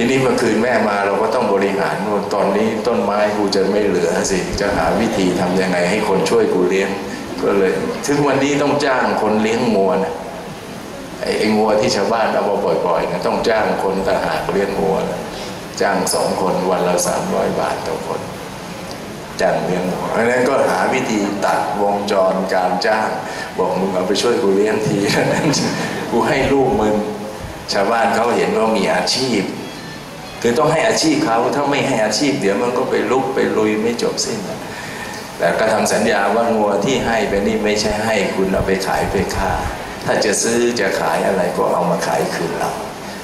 ทีนี้เมื่อคืนแม่มาเราก็ต้องบริหารตอนนี้ต้นไม้กูจะไม่เหลือสิจะหาวิธีทำยังไงให้คนช่วยกูเลี้ยงก็เลย ถึงวันนี้ต้องจ้างคนเลี้ยงงัวนะไอ้ไอ้งัวที่ชาวบ้านเอามาปล่อยๆนะต้องจ้างคนตาหากเลี้ยงงัวนะจ้างสองคนวันละสามร้อยบาทต่อคนจ้างเลี้ยงงัวเพราะฉะนั้นก็หาวิธีตัดวงจรการจ้าง บอกมึงเอาไปช่วยกูเลี้ยงทีนั้นกูให้ลูกมึงชาวบ้านเขาเห็นว่ามีอาชีพ คือต้องให้อาชีพเขาถ้าไม่ให้อาชีพ เดี๋ยวมันก็ไปลุกไปลุยไม่จบสิ้นแต่ก็ทำสัญญาว่างัวที่ให้ไปนี่ไม่ใช่ให้คุณเอาไปขายไปค้าถ้าจะซื้อจะขายอะไรก็เอามาขายคืนเรา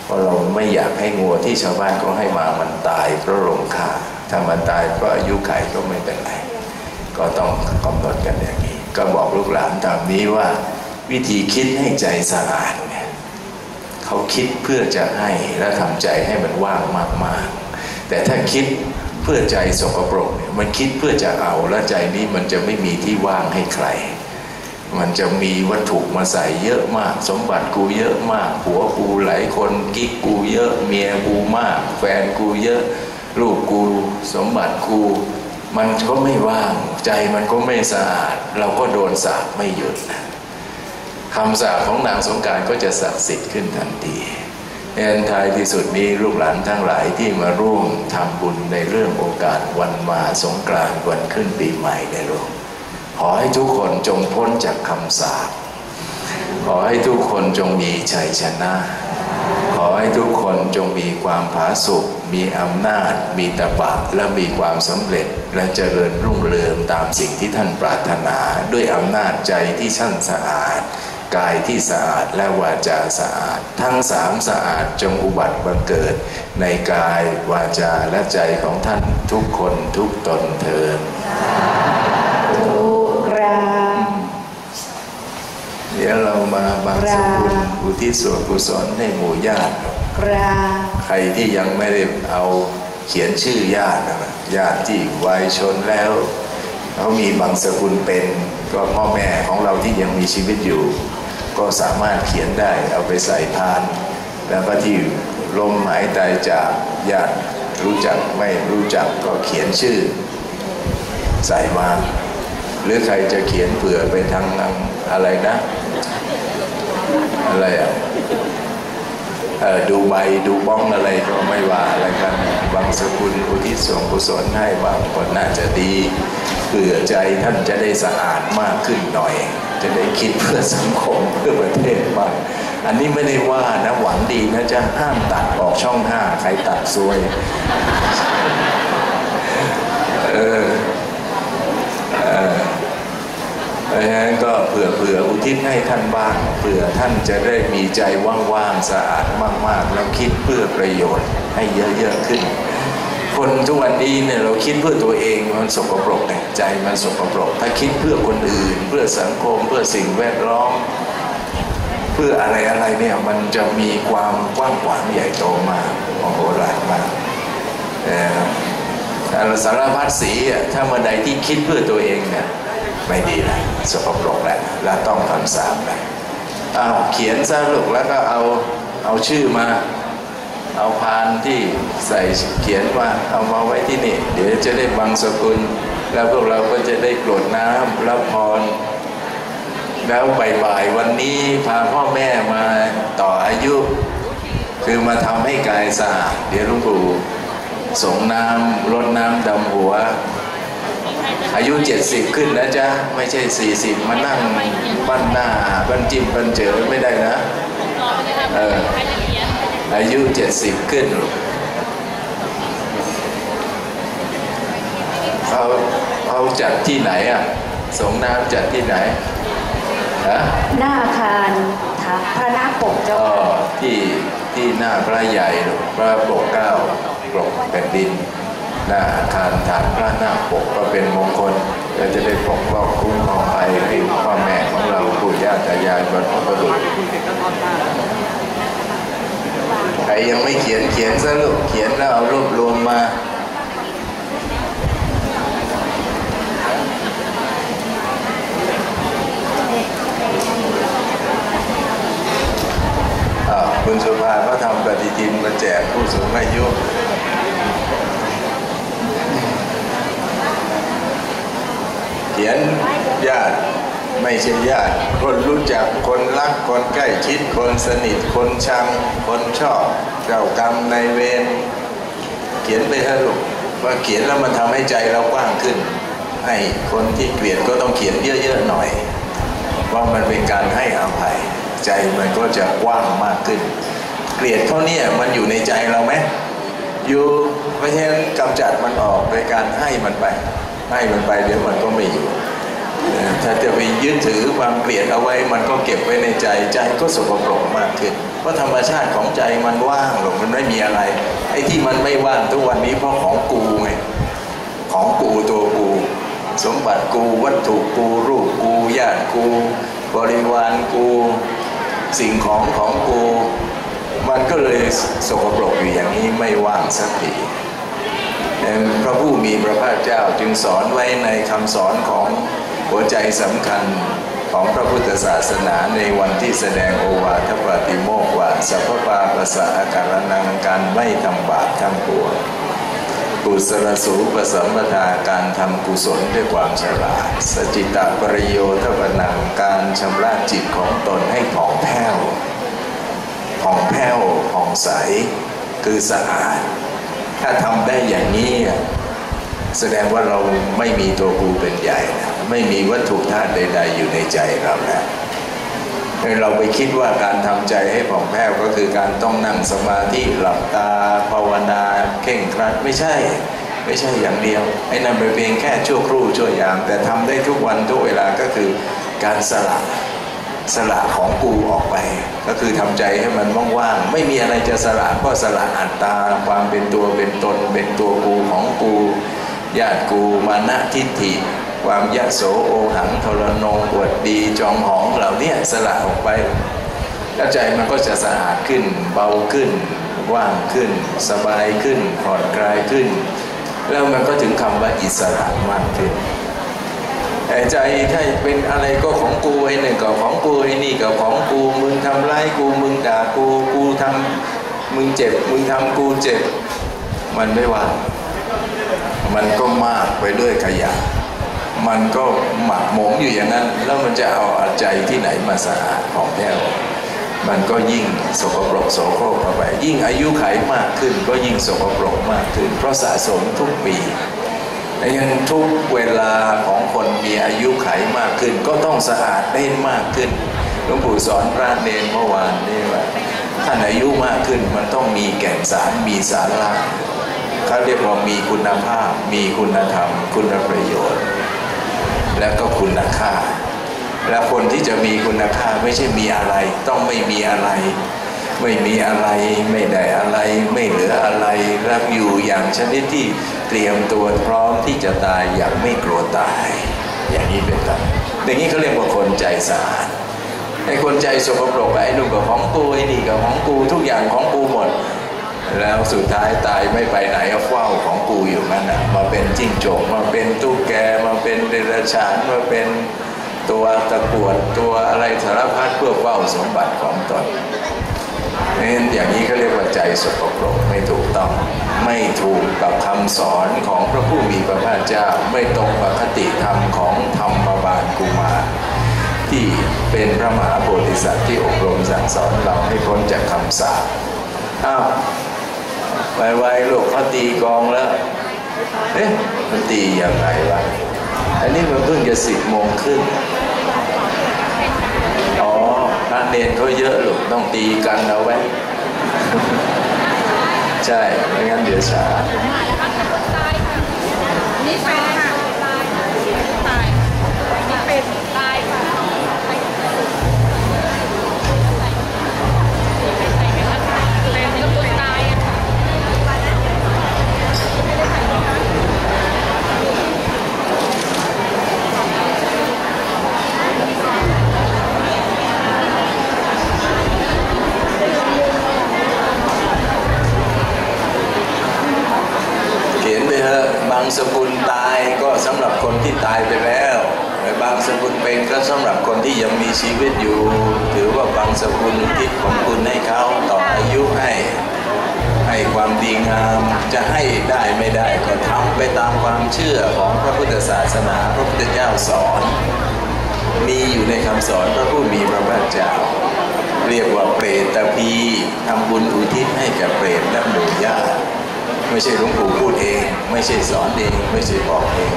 เพราะเราไม่อยากให้งัวที่ชาวบ้านเขาให้มามันตายเพราะลงค่าถ้ามันตายเพราะอายุไขก็ไม่เป็นไรก็ต้องกำหนดกันอย่างนี้ ก็บอกลูกหลานตามนี้ว่าวิธีคิดให้ใจสะอาดเนี่ย เขาคิดเพื่อจะให้และทำใจให้มันว่างมากๆ แต่ถ้าคิดเพื่อใจสกปรกเนี่ยมันคิดเพื่อจะเอาและใจนี้มันจะไม่มีที่ว่างให้ใคร มันจะมีวัตถุมาใส่เยอะมาก สมบัติกูเยอะมากผัวกูหลายคนกิ๊กกูเยอะเมียกูมาก แฟนกูเยอะลูกกูสมบัติกู มันก็ไม่ว่างใจมันก็ไม่สะอาด เราก็โดนสาปไม่หยุด คำสาปของนางสงการก็จะศักดิ์สิทธิ์ขึ้นทันทีในอันท้ายที่สุดนี้ลูกหลานทั้งหลายที่มาร่วมทำบุญในเรื่องโอกาสวันมาสงกรานต์วันขึ้นปีใหม่ในโลกขอให้ทุกคนจงพ้นจากคำสาปขอให้ทุกคนจงมีชัยชนะ ขอให้ทุกคนจงมีความผาสุกมีอำนาจ มีตบะและมีความสำเร็จและเจริญรุ่งเรืองตามสิ่งที่ท่านปรารถนาด้วยอำนาจใจที่ช่างสะอาด กายที่สะอาดและวาจาสะอาด ทั้งสามสะอาดจงอุบัติบังเกิด ในกายวาจาและใจของท่านทุกคนทุกตนเทินทุกราเดี๋ยวเรามาบางสกุลอุทิศส่วนกุศลให้หมู่ญาติกราใครที่ยังไม่ได้เอาเขียนชื่อญาตินะครับญาติที่วัยชนแล้วเขามีบางสกุลเป็นก็พ่อแม่ของเราที่ยังมีชีวิตอยู่ ก็สามารถเขียนได้เอาไปใส่พาน แล้วก็ที่ลมหายใจจากญาติรู้จักไม่รู้จักก็เขียนชื่อใส่มา หรือใครจะเขียนเผื่อไปทางอะไรนะ อะไรอะดูใบดูบ้องอะไรก็ไม่ว่าอะไรกัน บางสกุลอุทิศส่วนกุศลให้บางคนน่าจะดีเผื่อใจท่านจะได้สะอาดมากขึ้นหน่อย จะได้คิดเพื่อสังคมเพื่อประเทศบ้างอันนี้ไม่ได้ว่านะหวังดีนะจะห้ามตัดออกช่องห้าใครตัดซวยเออเออเพราะฉะนั้นก็เผื่อเผื่ออุทิศให้ท่านบ้างเผื่อท่านจะได้มีใจว่างๆสะอาดมากๆ แล้วคิดเพื่อประโยชน์ให้เยอะๆขึ้น คนทุกวันนี้เนี่ยเราคิดเพื่อตัวเองมันสกปรกใจมันสกปรก ถ้าคิดเพื่อคนอื่น เพื่อสังคม เพื่อสิ่งแวดล้อม เพื่ออะไรอะไรเนี่ยมันจะมีความกว้างขวางใหญ่โตมากมโหฬารมากแต่สารพัดสีอะถ้าเมื่อใดที่คิดเพื่อตัวเองเนี่ยไม่ดีแล้วสกปรกแล้วแล้วต้องคำสาปแล้วอ้าวเขียนซะลูกแล้วก็เอาเอาชื่อมา เอาพานที่ใส่เขียนมาเอามาไว้ที่นี่ เดี๋ยวจะได้บังสกุล แล้วพวกเราก็จะได้กรวดน้ำรับพร แล้วบ่ายๆวันนี้พาพ่อแม่มาต่ออายุ คือมาทำให้กายสะอาดเดี๋ยวลุงปู่ส่งน้ำรดน้ำดำหัว อายุ 70 ขึ้นนะจ๊ะ ไม่ใช่ 40 มานั่งบ้านหน้าบ้านจิ้มบ้านเจอไม่ได้นะ เออ อายุ 70 ขึ้นเขาเขาจัดที่ไหนอะส่งน้ำจัดที่ไหนฮะหน้าอาคารถาพระนาคปกเจ้าก็ค่ะที่ที่หน้าพระใหญ่พระปกเกล้าปกแผ่นดินหน้าอาคารฐานพระหน้าปกก็เป็นมงคลเราจะได้ปกป้องคุ้มครองภัยให้พ่อแม่ของเราปู่ย่าตายายบรรพบุรุษใค รยังไม่เขียนเขียนซะลูกเขียนแล้วเอารวบรวมมาอ่าคุณสุภาก็ทำปฏิทินมาแจกผู้สูงอายุเขียนญาติ ไม่ใช่ญาติ คนรู้จักคนรักคนใกล้ชิดคนสนิทคนชัง คนชอบเจ้ากรรมในเวรเขียนไปเถอะลูกว่าเขียนแล้วมันทำให้ใจเรากว้างขึ้น ให้คนที่เกลียดก็ต้องเขียนเยอะๆหน่อย ว่ามันเป็นการให้อภัย ใจมันก็จะกว้างมากขึ้น เกลียดเขาเนี่ยมันอยู่ในใจเราไหมอยู่เพราะฉะนั้นกำจัดมันออกโดยการให้มันไป ให้มันไปเดี๋ยวมันก็ไม่อยู่ ถ้าจะไปยึดถือความเกลียดเอาไว้ มันก็เก็บไว้ในใจใจก็สกปรกมากขึ้นเพราะธรรมชาติของใจมันว่างหรอกมันไม่มีอะไร ไอ้ที่มันไม่ว่างทุกวันนี้เพราะของกูไงของกูตัวกู สมบัติกูวัตถุกูรูปกูญาติกู บริวารกู สิ่งของของกู มันก็เลยสกปรกอยู่อย่างนี้ไม่ว่างสักทีเอ่พระผู้มีพระภาคเจ้าจึงสอนไว้ในคำสอนของ หัวใจสำคัญของพระพุทธศาสนาในวันที่แสดงโอวาทปาติโมกข์ว่าสัพพปาปัสสะอาการนังการไม่ทำบาปทั้งปวงกุศลสูปสัมปทาการทำกุศลด้วยความฉลาด สจิตตปริโยทปนังการชำระจิตของตนให้ผ่องแผ้วผ่องแผ้วผ่องใส คือสะอาด ถ้าทำได้อย่างนี้ แสดงว่าเราไม่มีตัวกูเป็นใหญ่นะ ไม่มีวัตถุธาตุใด ๆ อยู่ในใจเราแล้วเราไปคิดว่าการทำใจให้ผ่องแผ้วก็คือการต้องนั่งสมาธิหลับตา ภาวนาเข่งครัดไม่ใช่ ไม่ใช่อย่างเดียวไอ้นั่นเป็นเพียงแค่ชั่วครู่ชั่วยาม แต่ทำได้ทุกวันทุกเวลาก็คือการสละสละของกูออกไป ก็คือทำใจให้มันว่างๆไม่มีอะไรจะสละก็สละอัตตาความเป็นตัวเป็นตน เป็นตัวกูของกูญาติกูมานะทิฏฐิ ความยะโสโอหังทรนงอวดดีจองหองเหล่านี้สละออกไปแล้วใจมันก็จะสะอาดขึ้น เบาขึ้น ว่างขึ้น สบายขึ้นผ่อนคลายขึ้น แล้วมันก็ถึงคำว่าอิสระมากขึ้นแต่ใจถ้าเป็นอะไรก็ของกูไอ้หนึ่งก็ของกูไอ้นี่ก็ของกูมึงทำร้ายกูมึงด่ากูกูทำมึงเจ็บมึงทำกูเจ็บ มันไม่ว่างมันก็มากไปด้วยขยะ มันก็หมักหมมอยู่อย่างนั้น แล้วมันจะเอาใจที่ไหนมาสะอาดของแผ้วมันก็ยิ่งสกปรกโสโครกเข้าไป ยิ่งอายุไขมากขึ้น ก็ยิ่งสกปรกมากขึ้น เพราะสะสมทุกปีและยังทุกเวลาของคนมีอายุไขมากขึ้น ก็ต้องสะอาดได้มากขึ้นหลวงปู่สอนพระเนรเมื่อวานนี่ว่าท่านอายุมากขึ้นมันต้องมีแก่นสารมีสาระเขาเรียกว่ามีคุณภาพ มีคุณธรรม คุณประโยชน์ และก็คุณค่า และคนที่จะมีคุณค่าไม่ใช่มีอะไร ต้องไม่มีอะไร ไม่มีอะไร ไม่ได้อะไร ไม่เหลืออะไรรักอยู่อย่างชนิดที่เตรียมตัวพร้อมที่จะตายอย่างไม่กลัวตาย อย่างนี้เป็นต้นอย่างนี้เขาเรียกว่าคนใจสะอาดไอ้คนใจสกปรกไอ้นุ่มกับของกูไอ้นี่กับของกูทุกอย่างของกูหมด แล้วสุดท้ายตายไม่ไปไหนก็เฝ้าของกูอยู่นั่นนะมาเป็นจิ้งจกมาเป็นตุ๊กแกมาเป็นเดรัจฉานมาเป็นตัวตะกวดตัวอะไรสารพัดเพื่อเฝ้าสมบัติของตนเห็นอย่างนี้เขาเรียกว่าใจสกปรกไม่ถูกต้อง ไม่ถูกกับคำสอนของพระผู้มีพระภาคเจ้าไม่ตรงกับคติธรรมของธรรมบาลกุมารที่เป็นพระมหาโพธิสัตว์ที่อบรมสั่งสอนเราให้พ้นจากคำสาปอ้าว ไวๆลูกเขาตีกองแล้ว เอ๊ะมันตียังไงวะ อันนี้มันเพิ่งจะสิบโมงครึ่งอ๋อนักเรียนเขาเยอะลูกต้องตีกันเอาไว้ ใช่ ไม่งั้นเดี๋ยวช้านี่แฟนค่ะางสกุลตายก็สำหรับคนที่ตายไปแล้วบบางสกุลเป็นก็สำหรับคนที่ยังมีชีวิตอยู่ ถือว่าบางสกุลอุทิศของคุณให้เขาต่ออายุให้ ให้ความดีงามจะให้ได้ไม่ได้ก็ทำไปตามความเชื่อของพระพุทธศาสนาพระพุทธเจ้าสอน มีอยู่ในคำสอนพระผู้มีพระภาคเจ้าเรียกว่าเปรตพีทำบุญอุทิศให้กับเปรตและหมู่ญาติ ไม่ใช่หลวงปู่พูดเอง ไม่ใช่สอนเองไม่ใช่บอกเอง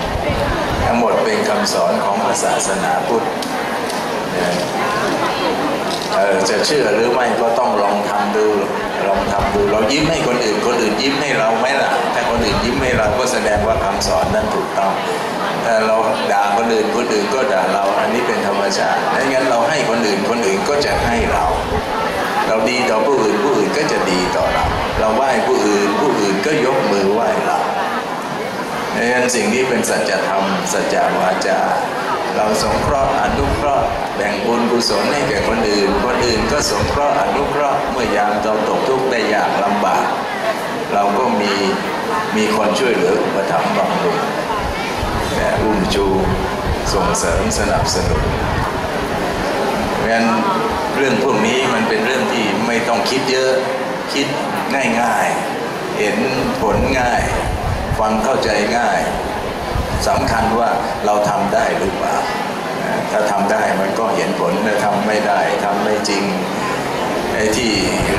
ทั้งหมดเป็นคำสอนของศาสนาพุทธจะเชื่อหรือไม่ก็ต้องลองทำดู ลองทำดูเรายิ้มให้คนอื่น คนอื่นยิ้มให้เราไหมล่ะถ้าคนอื่นยิ้มให้เราก็แสดงว่าคำสอนนั้นถูกต้องถ้าเราด่าคนอื่นคนอื่นก็ด่าเราอันนี้เป็นธรรมชาติดังนั้นเราให้คนอื่นคนอื่นก็จะให้เรา เราดีต่อผู้อื่นผู้อื่นก็จะดีต่อเรา เราไหว้ผู้อื่น ผู้อื่นก็ยกมือไหว้เราดังนั้นสิ่งนี้เป็นสัจธรรม สัจวาจา เราสงเคราะห์อนุเคราะห์แบ่งบุญกุศลให้แก่คนอื่น คนอื่นก็สงเคราะห์อนุเคราะห์เมื่อยามเราตกทุกข์ได้ยากลำบาก เราก็มีมีคนช่วยเหลืออุปถัมภ์บำรุงและอุ้มจูส่งเสริมสนับสนุนเพราะฉะนั้นเรื่องพวกนี้มันเป็นเรื่องที่ไม่ต้องคิดเยอะคิด ง่ายๆ เห็นผลง่าย ฟังเข้าใจง่ายสำคัญว่าเราทำได้หรือเปล่า ถ้าทำได้มันก็เห็นผลถ้าทำไม่ได้ทำไม่จริงไอ้ที่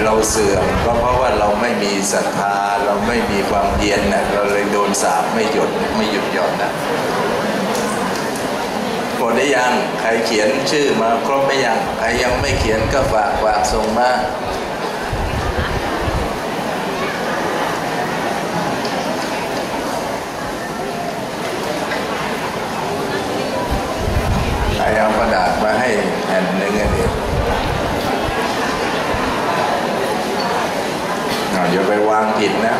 เราเสื่อมก็เพราะว่าเราไม่มีศรัทธาเราไม่มีความเพียรนะเราเลยโดนสาปไม่หยุดไม่หยุดหย่อนนะหมดได้ยังใครเขียนชื่อมาครบไหมยังใครยังไม่เขียนก็ฝากฝากส่งมา ใครเอากระดาษมาให้แผ่นหนึ่งอันนี้เอาอย่าไปวาง ผิดนะ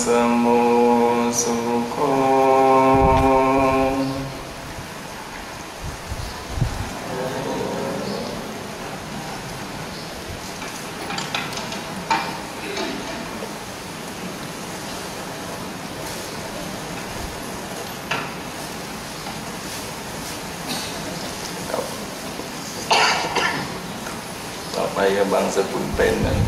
สมุสุโคต่อไปก็บางสกุลเป็นนะ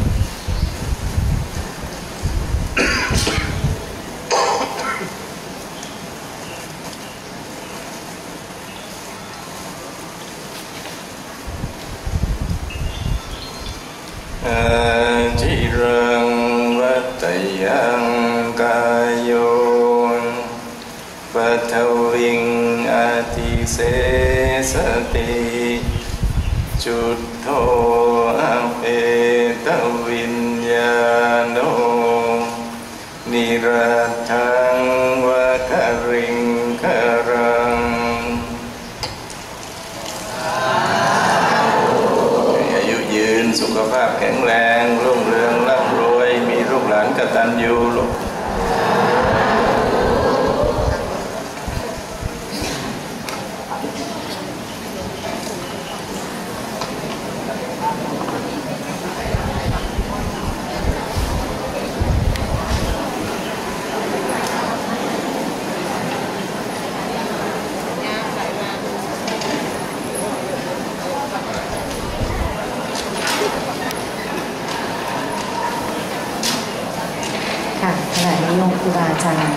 ta huyền gia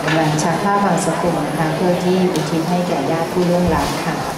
กำลังชักผ้าบางสกุลนะคะเพื่อที่อุทิศให้แก่ญาติผู้ล่วงลับค่ะ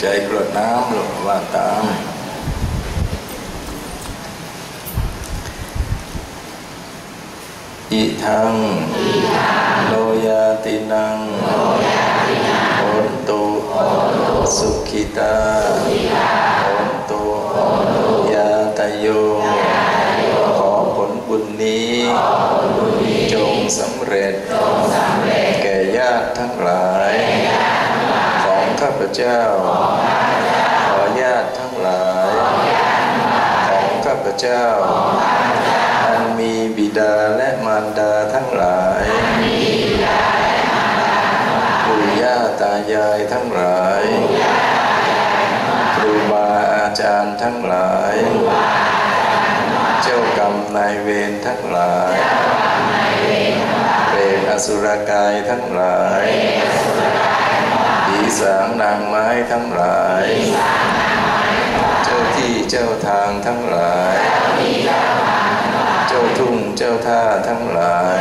ใจกรวดน้ำหรือว่าตาม อิทังโลยาตินังโอนตุสุขิตาโอนตุยาตโย ขอผลบุญนี้ จงสำเร็จ แก่ญาติทั้งหลาย เจ้า ขอญาติทั้งหลาย ของข้าพเจ้า อันมีบิดาและมารดาทั้งหลายปู่ย่าตายายทั้งหลายครูบาอาจารย์ทั้งหลาย เจ้ากรรมนายเวรทั้งหลายเปรตอสุรกายทั้งหลาย สางนางไม้ทั้งหลาย เจ้าที่เจ้าทางทั้งหลาย เจ้าทุ่งเจ้าท่าทั้งหลาย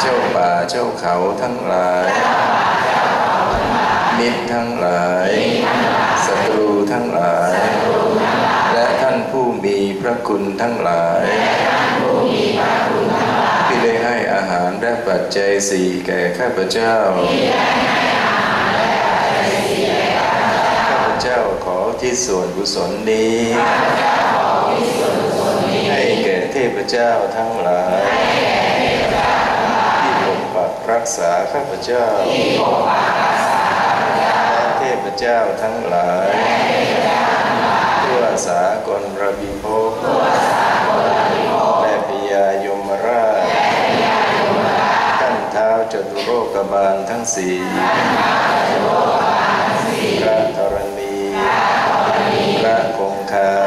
เจ้าป่าเจ้าเขาทั้งหลาย มิตรทั้งหลายศัตรูทั้งหลาย และท่านผู้มีพระคุณทั้งหลายที่ได้ให้ อาหารและปัจจัยสี่แก่ข้าพเจ้า ข้าพเจ้าขอที่ส่วนกุศลนี้ ให้แก่เทพเจ้าทั้งหลาย ที่ปกปักรักษาข้าพเจ้าและเทพเจ้าทั้งหลายทั่วสากลระบิภพ จตุโรคบาลทั้งสี่พระธรณีพระคงคา